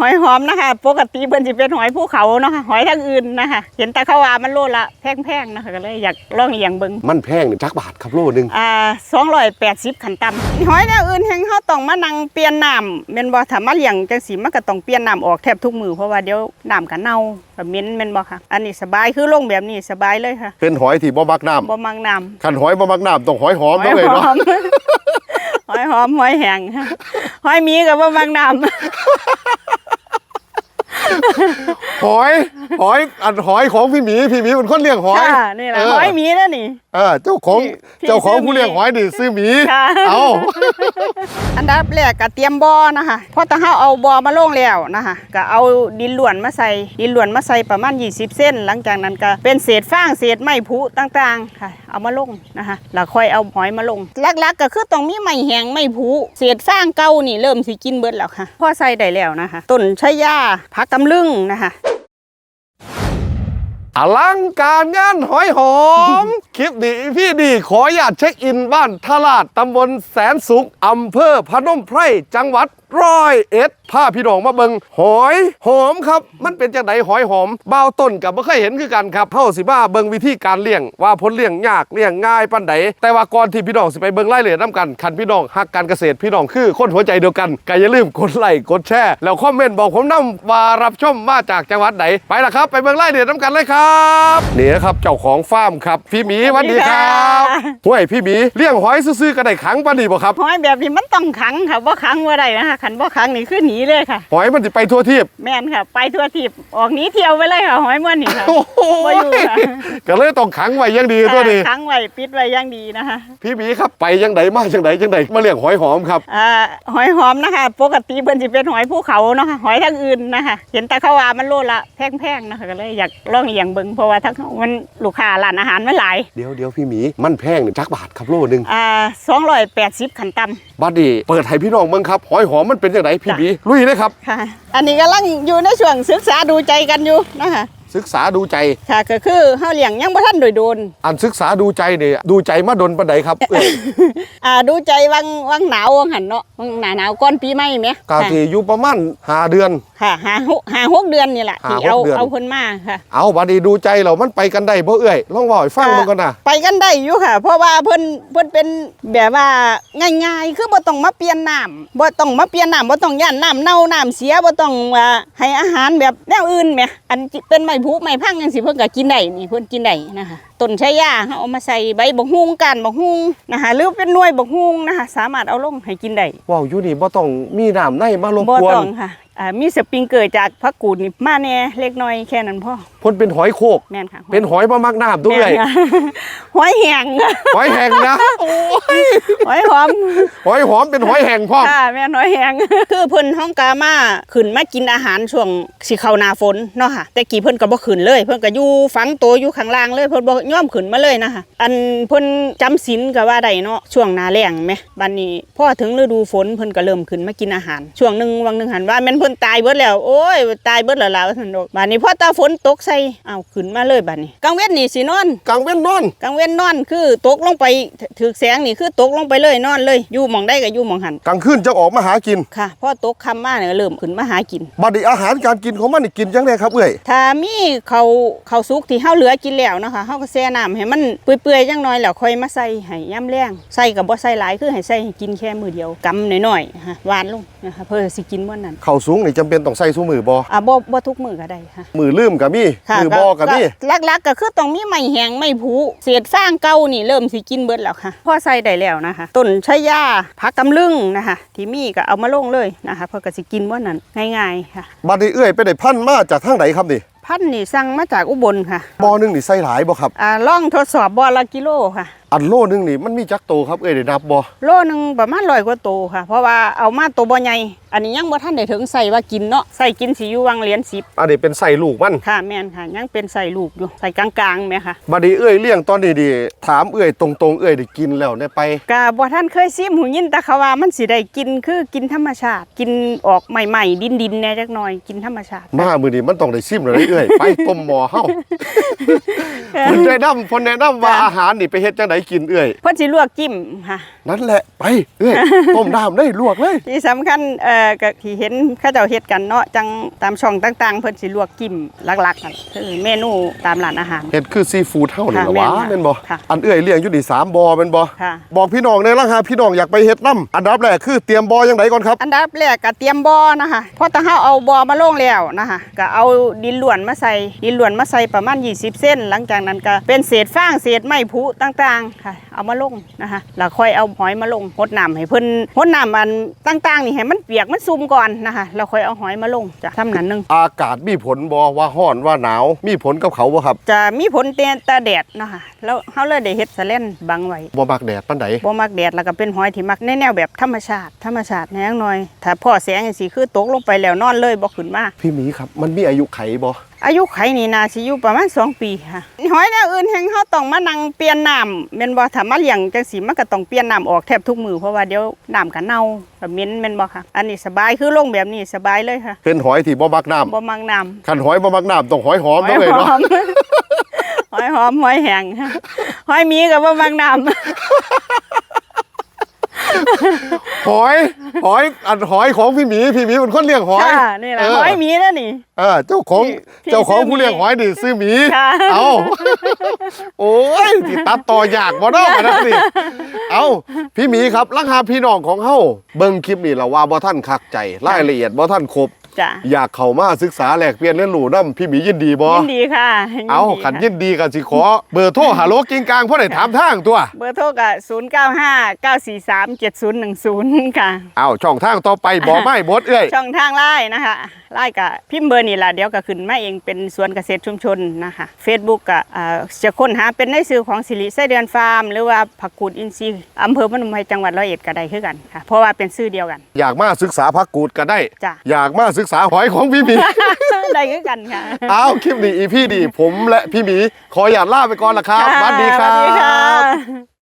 หอยหอมนะคะปกติเพิ่นสิเป็นหอยภูเขาเนาะค่ะหอยทางอื่นนะคะเห็นแต่เขาว่ามันโลละแพงๆนะคะก็เลยอยากลองอย่างเบิ่งมันแพงนี่จักบาทครับโลหนึงอ่า280ขันต่ำหอยแนวอื่นแห่งเฮาต้องมานั่งเปลี่ยนน้ำแม่นบ่ถ้ามาเลี้ยงจังซี่มันก็ต้องเปลี่ยนน้ำออกแทบทุกมื้อเพราะว่าเดี๋ยวน้ำก็เน่าก็เหม็นแม่นบ่ค่ะ อันนี้สบายคือลงแบบนี้สบายเลยค่ะ เป็นหอยที่บ่มักน้ำบ่มักน้ำคันหอยบ่มักน้ำต้องหอยหอมหต้อองยเลยหเนาะอมหอยหอมหอยแห้งหอยหมีก็บ่มักน้ำ หอยหอยอันหอยของพี่หมีพี่หมีเป็นคนเลี้ยงหอยค่ะนี่แหละเออหอยหมีแล้วนี่เออเจ้าของพี่เจ้าของซื้อผู้เลี้ยงหอยนี่ซื้อหมีค่ะเอาอันดับแรกก็เตรียมบ่อนะคะพอตะเฮาเอาบ่อมาลงแล้วนะคะก็เอาดินล้วนมาใส่ดินล้วนมาใส่ประมาณ 20 เส้น หลังจากนั้นก็เป็นเศษฟางเศษไม้ผุต่างๆค่ะ เอามาลงนะคะแล้วค่อยเอาหอยมาลงหลักๆก็คือต้องมีไม้แห้งไม้ผุเศษฟางเก่านี่เริ่มสิกินเบิดแล้วค่ะพอใส่ได้แล้วนะคะต้นชะยาผักตำลึงนะคะ อลังการงานหอยหอม คลิปนี้พี่ดีขออยากเช็คอินบ้านทลาดตำบลแสนสุขอำเภอพนมไพรจังหวัด ร้อยเอ็ดพาพี่น้องมาเบิงหอยหอมครับ มันเป็นจากไหนหอยหอมบ่าวต้นกับไม่เคยเห็นคือกันครับเท่าสิบ้าเบิงวิธีการเลี้ยง ว่าผลเลี้ยงยากเลี้ยงง่ายปันใดแต่ว่าก่อนที่พี่น้องสิไปเบิงไล่เหลือน้ำกันคันพี่น้องฮักการเกษตรพี่น้องคือคนหัวใจเดียวกันก็อย่าลืมกดไลค์กดแชร์แล้วคอมเมนต์บอกผมนํว่ารับชมมาจากจังหวัดไหนไปละครับ ไปเบิงไล่เหลือน้ำกันเลยครับนี่นะครับเจ้าของฟาร์มครับพี่หมีสวัสดีครับสวัสดีค่ะห้วยพี่หมีเลี้ยงหอยซื่อๆก็ได้ขังปานนี้บ่ครับหอยแบบนี้มันต้องขังค่ะบ่ขังว่าได้นะคะขันบ่ขังนี่คือหนีเลยค่ะ หอยมันจะไปทั่วทีบแม่นค่ะ ไปทั่วทิพย์ออกหนีเที่ยวไปเลยค่ะหอยม้วนนี่ค่ะ โอ้โหบ่อยู่ค่ะ ก็เลยต้องขังไว้อยังดีตัวนี้ ขังไว้ปิดไว้อย่างดีนะคะ พี่หมีครับไปยังไดมาจังไดจังไดมาเลี้ยงหอยหอมครับ อ่าหอยหอมนะคะ ปกติเพิ่นสิเป็นหอยภูเขาเนาะค่ะหอยทางอื่นนะคะ เห็นแต่เขาว่ามันโลละแพงๆนะคะก็เลยอยากลองเลี้ยงเบิ่งเพราะว่าทั้งมันลูกค้าร้านอาหารมันหลายเดี๋ยวเดี๋ยวพี่หมีมันแพงนี่จักบาทครับโลหนึงอ่า280ขันต่ำบัดดี้เปิดให้พี่น้องเบิ่งครับหอยหอมมันเป็นจังไดพี่หมีลุยเลยครับ ค่ะ อันนี้กำลังอยู่ในช่วงศึกษาดูใจกันอยู่นะคะ ศึกษาดูใจ ค่ะก็คือเฮาเลี้ยงยังบ่ทันโดยโดน อันศึกษาดูใจนี่ดูใจมาดนปานใดครับเอ้ยอ่าดูใจวังวังหนาววังหันเนาะวังหนาหนาวก้อนปีใหม่ไหมกาทีอยู่ประมาณห้าเดือน ค่ะหาหกหาหกเดือนนี่แหละหาที่หกเอาเดือน เอาคนมาค่ะ เอาบัดดี้ดูใจเรามันไปกันได้บ่เอ้ยลองเว่าให้ฟังมันก่อนนะไปกันได้อยู่ค่ะ เพราะว่าเพิ่นเพิ่นเป็นแบบว่าง่ายๆ คือบ่ต้องมาเปลี่ยนน้ำบ่ต้องมาเปลี่ยนน้ำบ่ต้องย่านน้ำเน่าน้ำเสียบ่ต้องว่าให้อาหารแบบแนวอื่นแหมอันที่เป็นไม้ผุไม่พังยังสิเพิ่นก็กินได้นี่เพิ่นกินได้นะคะต้นชายาเฮาเอามาใส่ใบบักฮุงก้านบักฮุงนะคะหรือเป็นหน่วยบักฮุงนะคะสามารถเอาลงให้กินได้เว้าอยู่นี่บ่ต้องมีน้ำในมารบบ่กวนต้องค่ะอ่ามีสปริงเกอร์จากพักกูดนี่มาแน่เล็กน้อยแค่นั้นพอเพิ่นเป็นหอยโคก แม่นค่ะเป็นหอยบ่มักน้ำด้วย แม่นค่ะหอยแห้งหอยแห้งนะหอยหอม หอยหอมเป็นหอยแห้งพ่อม ค่ะแม่นหอยแห้งคือเพิ่นห้องกามาขึ้นมากินอาหารช่วงสิเข้าหน้าฝนเนาะค่ะแต่กี้เพิ่นก็บ่ขึ้นเลย เพิ่นก็อยู่ฝังตัวอยู่ข้างล่างเลยเพิ่นบ่ยอมขึ้นมาเลยนะคะ อันเพิ่นจำศีลก็ว่าได้เนาะช่วงหน้าแล้งแหมบัดนี้พอถึงฤดูฝนเพิ่นก็เริ่มขึ้นมากินอาหาร ช่วงหนึงวังหนึงหันว่าแม่นเพิ่นตายเบิดแล้วโอ้ยตายเบิดแล้วล่ะว่าซั่นดอกบัดนี้พอตาฝนตกใส่อ้าวขึ้นมาเลยบัดนี้กลางเว้นนี่สินอนกลางเว้นนอนกลางเว้นนอนคือตกลงไปถือแสงนี่คือตกลงไปเลยนอนเลยอยู่หมองได้ก็อยู่หมองหันกลางคืนจะออกมาหากินค่ะพอตกคำมาเนี่ยเริ่มขึ้นมาหากิน บัดนี้อาหารการกินของมันนี่กินจังไดครับเอ้ยถ้ามีเขาเขาวสุกที่เฮาเหลือกินแล้วเนาะคะเฮาก็แช่น้ำให้มันเปื่อยๆจังน้อยแล้วค่อยมาใส่ให้ย่ำแรงใส่กับบ่ใส่หลายคือให้ใส่ให้กินแค่มือเดียวกำน้อยๆฮะหวานลงนะคะเพื่อสิกินมื้อนั้นข้าวสูงนี่จำเป็นต้องใส่ซุมือบ่อะบ่บ่ทุกมือก็ได้ค่ะมือลืมก็มีค่ะมือบ่ก็มีหลักๆ ก็คือต้องมีไม้แห้งไม้ผุเศษฟางเก่านี่เริ่มสิกินเบิดแล้วค่ะพอใส่ได้แล้วนะคะต้นชะยาผักตำลึงนะคะที่มีก็เอามาลงเลยนะคะเพื่อก็สิกินมื้อนั้นง่ายๆค่ะบัดนี้เอ้ยไปได้พันธุ์มาจากทางไหนครับนี่ พันธุ์นี่สั่งมาจากอุบลค่ะบ่อหนึงนี่ใส่หลายบ่ครับ อ่าลองทดสอบบ่อละกิโลค่ะอันโลหนึงนี่มันมีจักโตครับเอ้ยได้นับบ่โลหนึงประมาณร้อยกว่าโตวค่ะ เพราะว่าเอามาตัวบ่ใหญ่อันนี้ยังบ่ทันได้ถึงใส่ว่ากินเนาะใส่กินสิอยู่วังเหรียญสิบอันนี้เป็นใส่ลูกมันค่ะแม่นค่ะ ยังเป็นใส่ลูกอยู่ใส่กลางๆแม่ค่ะบัดนี้เอ้ยเลี้ยงตอนนี้ดิถามเอ้ยตรงๆเอ้ยได้กินแล้วได้ไปก็บ่ทันเคยซิมหูยินแต่เขาว่ามันสิได้กินคือกินธรรมชาติ กินออกใหม่ๆ ดินๆแหน่จักหน่อยกินธรรมชาติมามื้อนี้มันต้องได้ซิมแล้วเด้เอ้ยไปต้มหม้อเฮาเพิ่นแนะนำเพิ่นแนะนำว่าค่ะอาหารนี่ไปเฮ็ดจังไดกินเอ้ยเพิ่นสิลวกจิ้มค่ะนั่นแหละไปเอ้ยต้มน้ำได้ลวกเลย ที่สำคัญเอ่อก็ที่เห็นเขาเจ้าเฮ็ดกันเนาะจังตามช่องต่างๆ เพิ่นสิลวกจิ้มหลักๆนั่นคือเมนูตามร้านอาหาร เห็ดคือซีฟู้ดเท่านี่ค่ะละแม่วะนค่ะเป็นบ่ค่ะอันเอ้ยเลี้ยงอยู่นี่สามบ่อเป็นบ่ค่ะ บอกพี่น้องในราคาพี่น้องอยากไปเฮ็ดน้ำอันดับแรกคือเตรียมบ่อยังไงก่อนครับอันดับแรกก็เตรียมบ่อนะคะพอตาเฮาเอาบ่อมาลงแล้วนะคะก็เอาดินล้วนมาใส่ดินล้วนมาใส่ประมาณ 20 เส้น หลังจากนั้นก็เป็นเศษฟางเศษไม้ผุต่างๆค่ะ เอามาลงนะคะแล้วค่อยเอาหอยมาลงรดน้ำให้เพิ่นรดน้ำอันต่างๆนี่ให้มันเปียกมันซุ่มก่อนนะคะแล้วค่อยเอาหอยมาลงจ้ะทำนั้นหนึงอากาศมีผลบ่ว่าร้อนว่าหนาวมีผลกับเขาบ่ครับจะมีผลแต่ตาแดดเนาะคะแล้วเขาเลยได้เฮ็ดสะเลนบังไว้บ่มักแดดปานใดบ่มักแดดแล้วก็เป็นหอยที่มักในแนวแบบธรรมชาติ ธรรมชาติแนงหน่อย ถ้าพ่อแสงจังซี่คือตกลงไปแล้วนอนเลยบ่ขึ้นมาพี่หมีครับมันมีอายุไขบ่อายุไขนี่น่าสิอยู่ประมาณ2ปีค่ะหอยแนวอื่นแห่งเฮาต้องมานั่งเปลี่ยนน้ำแม่นบ่ถ้ามาเลี้ยงจังซี่มันก็ต้องเปลี่ยนน้ำออกแทบทุกมื้อเพราะว่าเดี๋ยวน้ำก็เน่าก็เหม็นแม่นบ่ค่ะ อันนี้สบายคือลงแบบนี้สบายเลยค่ะ เป็นหอยที่บ่มักน้ำบ่มักน้ำคันหอยบ่มักน้ำต้องหอยหอมหอเด้ยอเลยหเนาะอมหอยหอมหอยแห้งหอยหมีกับว่าบางน้ หอยหอยอันหอยของพี่หมีพี่หมีเป็นคนเลี้ยงหำอยค่ะนี่แหละเหอยหมีนั่นนี่เออเจ้าของพี่เจ้าของซื้อหมีผู้เลี้ยงหอยนี่ซื้อหมีค่ะเอาโอ้ยที่ตัดต่อยากบ่เนาะนะสิเอาพี่หมีครับราคาพี่น้องของเฮาเบิ่งคลิปนี่ละว่าบ่ท่านคักใจรายละเอียดบ่ท่านครบ จ้ะอยากเข้ามาศึกษาแลกเปลี่ยนเรียนรู้นํพี่หมียินดีบ่ยินดีค่ะยินดีเอาขันค่ะยินดีกันสิขอเบอร์โทรหาโลกิงกลางเพราะได้ถามทางตัว เบอร์โทรกับ0 9 5 9 4 3 7 0 1 0ค่ะเอาช่องทางต่อไปบ่ไม่บดเอ้ยช่องทางไลน์นะคะไลน์กับพิมพ์เบอร์นี่ล่ะเดี๋ยวก็ขึ้นมาเองเป็นสวนเกษตรชุมชนนะคะ Facebook ก็อ่าจะค้นหาเป็นในสื่อของสิริไส้เดือนฟาร์ม หรือว่าผักกูดอินทรีย์อำเภอพนมไพรจังหวัดร้อยเอ็ดก็ได้คือกันค่ะเพราะว่าเป็นชื่อเดียวกัน อยากมาศึกษาพักกูดก็ได้จ้ะอยากมาศึกษาหอยของพี่หมี ได้คือกันค่ะ เอาคลิปนี้อีพี่ดี ผมและพี่หมี ขออย่าตลาไปก่อนละครับสวัสดีครัสวัสดีค่ะ บ